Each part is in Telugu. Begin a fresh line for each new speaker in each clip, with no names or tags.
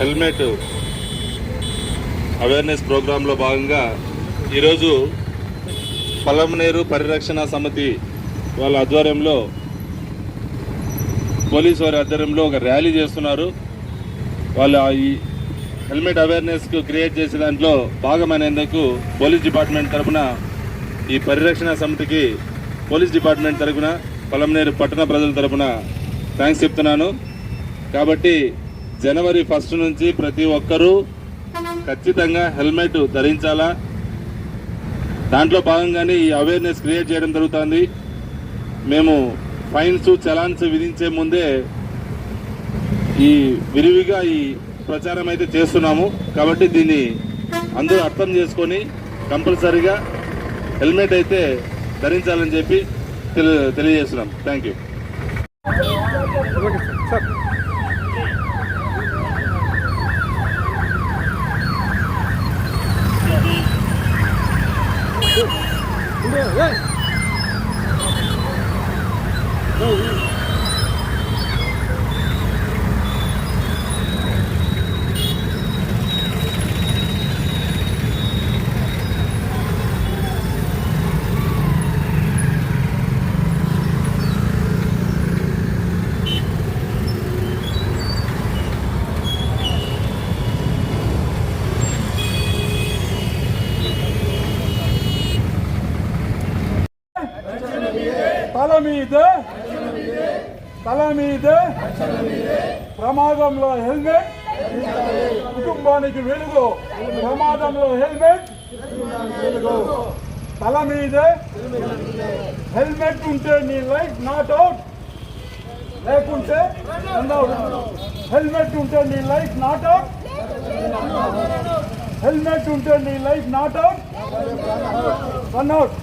హెల్మెట్ అవేర్నెస్ ప్రోగ్రాంలో భాగంగా ఈరోజు పలమనేరు పరిరక్షణ సమితి వాళ్ళ ఆధ్వర్యంలో పోలీస్ వారి ఆధ్వర్యంలో ఒక ర్యాలీ చేస్తున్నారు. వాళ్ళ ఈ హెల్మెట్ అవేర్నెస్ క్రియేట్ చేసే దాంట్లో భాగమైనందుకు పోలీస్ డిపార్ట్మెంట్ తరపున ఈ పరిరక్షణ సమితికి పోలీస్ డిపార్ట్మెంట్ తరపున పొలంనేరు పట్టణ ప్రజల తరపున థ్యాంక్స్ చెప్తున్నాను. కాబట్టి జనవరి ఫస్ట్ నుంచి ప్రతి ఒక్కరూ ఖచ్చితంగా హెల్మెట్ ధరించాలా? దాంట్లో భాగంగానే ఈ అవేర్నెస్ క్రియేట్ చేయడం జరుగుతుంది. మేము ఫైన్స్ చలాన్స్ విధించే ముందే ఈ విరివిగా ఈ ప్రచారం అయితే చేస్తున్నాము. కాబట్టి దీన్ని అందరూ అర్థం చేసుకొని కంపల్సరీగా హెల్మెట్ అయితే ధరించాలని చెప్పి తెలి తెలియజేస్తున్నాం. థ్యాంక్ యూ
తల మీద తల మీద ప్రమాదంలో హెల్మెట్ కుటుంబానికి వెలుగు ప్రమాదంలో హెల్మెట్ తల మీద హెల్మెట్ ఉంటే నీ లైఫ్ నాట్ అవుట్. లేకుంటే హెల్మెట్ ఉంటే నీ లైఫ్ నాట్ అవుట్. హెల్మెట్ ఉంటే నీ life not out. One out.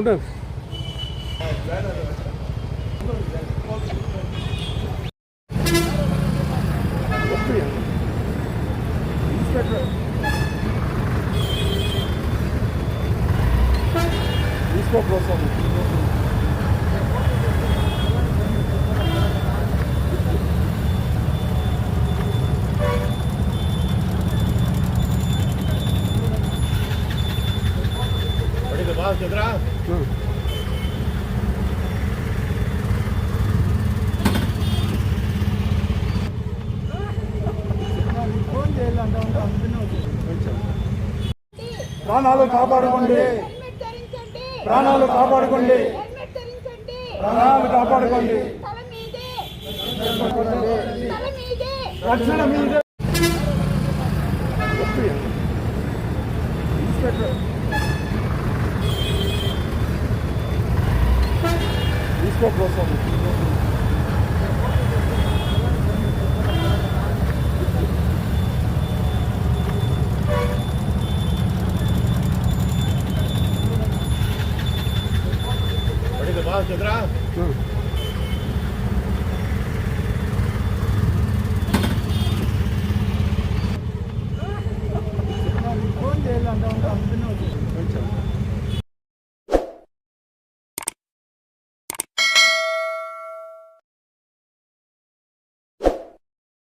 ఉంటాను తీసుకో కోసం
ప్రాణాలు కాపాడుకోండి ప్రాణాలు కాపాడుకోండి.
హెల్మెట్ ధరించండి
ప్రాణాలు కాపాడుకోండి.
తల మీదే. comprou só
Olha que
baixo, grave.